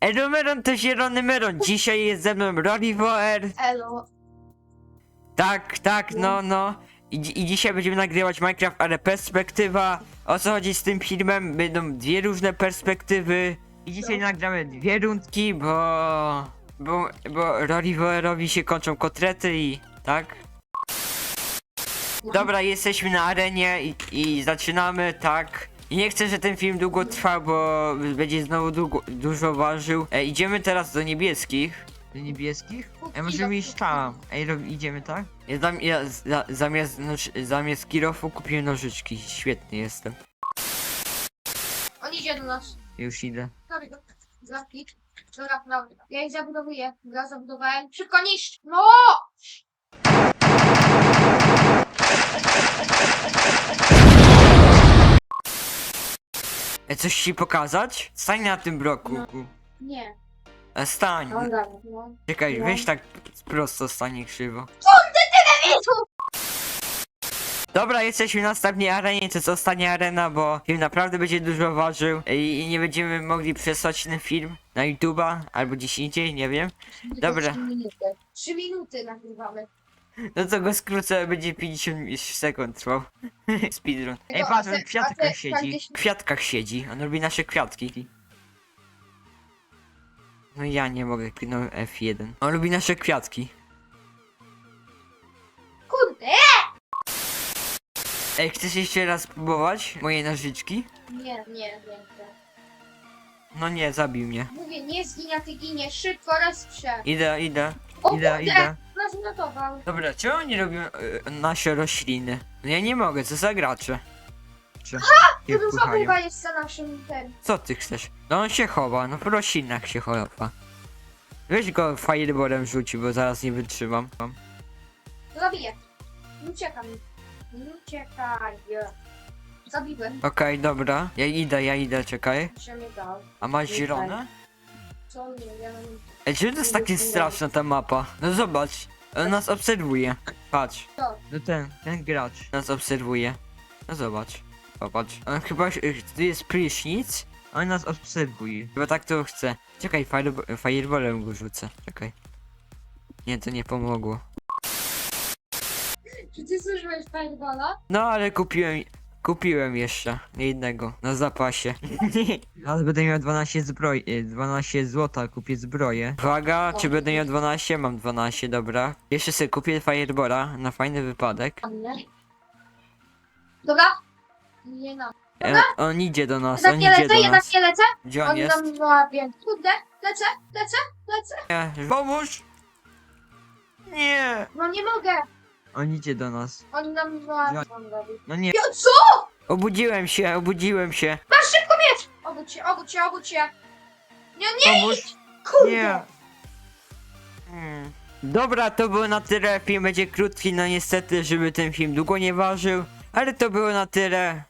Eromeron to zielony meron. Dzisiaj jest ze mną Roliver. Elo. Tak, tak, no, no. I, dzi- I dzisiaj będziemy nagrywać Minecraft, ale perspektywa. O co chodzi z tym filmem? Będą dwie różne perspektywy. I dzisiaj nagramy dwie rundki, bo... Bo, bo Roliverowi się kończą kotlety i... Tak? Dobra, jesteśmy na arenie i, i zaczynamy, tak. I nie chcę, że ten film długo trwał, bo będzie znowu długo, dużo ważył. E, idziemy teraz do niebieskich. Do niebieskich? Ej, możemy iść tam. Ej, rob, idziemy, tak? Ja, zam, ja za, zamiast, noż, zamiast kirofu kupiłem nożyczki. Świetny jestem. On idzie do nas. Już idę. Sorry, go. Grafik. Dobra, dobra. Ja ich zabudowuję. Ja zabudowałem. Szybko niszcz! No! E, coś ci pokazać? Stań na tym bloku. No. Nie. E, stań. Dobra, no. Czekaj, no. weź tak prosto, stań krzywo. Dobra, jesteśmy na następnej arenie, to jest ostatnia arena, bo film naprawdę będzie dużo ważył i, i nie będziemy mogli przesłać ten film na YouTube'a albo gdzieś indziej, nie wiem. Dobra. Trzy minuty. Trzy minuty nagrywamy. No to go skrócę, będzie 50 sekund trwał. Speedrun. Ej, No, patrz, on w kwiatkach siedzi. W kwiatkach siedzi, on robi nasze kwiatki. No ja nie mogę, kliknąłem F1. On lubi nasze kwiatki. Kurde! Ej, chcesz jeszcze raz spróbować moje nożyczki? Nie, nie, nie. nie. No nie, zabił mnie. Mówię, nie zginie, a ty ginie. Szybko, rozprze. Idę, idę, O idę, kurde! idę. Nas uratował. Dobra, czemu oni robią y, nasze rośliny? No ja nie mogę, co za gracze? Czy To wpychają? chyba jest za naszym ten. Co ty chcesz? No on się chowa, no w roślinach się chowa. Weź go fireballem rzuci, bo zaraz nie wytrzymam. Zabiję. Uciekam. Uciekaj. Zabiłem. Okej, dobra. Ja idę, ja idę, czekaj. Dał. A masz zielone? Co nie, ja mam... Ej, czy to jest takie straszna ta mapa? No zobacz, on nas obserwuje. Patrz. Co? No ten, ten gracz nas obserwuje. No zobacz, popatrz. On chyba, tu jest prysznic, on nas obserwuje. Chyba tak to chce. Czekaj, fire, fireballem go rzucę, czekaj. Nie, to nie pomogło. Czy ty słyszałeś Fireballa? No ale kupiłem, kupiłem jeszcze jednego na zapasie. Ale będę miał 12 zbroi, e, 12 złota, kupię zbroję. Uwaga, czy będę miał 12? Mam 12, dobra. Jeszcze sobie kupię fireballa na fajny wypadek. Dobra. Nie no. E, on idzie do nas, Jednak on nie idzie lecę, do jednak nas. nie lecę. Gdzie on Oni jest? nam łapią. Kurde, lecę, lecę, lecę. Nie, pomóż! Nie! No nie mogę. On idzie do nas. Oni nam łapią. No nie. Ja co? Obudziłem się, obudziłem się. Masz szybko miecz! Obudź się, obudź się, obudź się. Nie, nie, Pomóż! kurde. Nie! Hmm. Dobra, to było na tyle. Film będzie krótki, no niestety, żeby ten film długo nie ważył. Ale to było na tyle.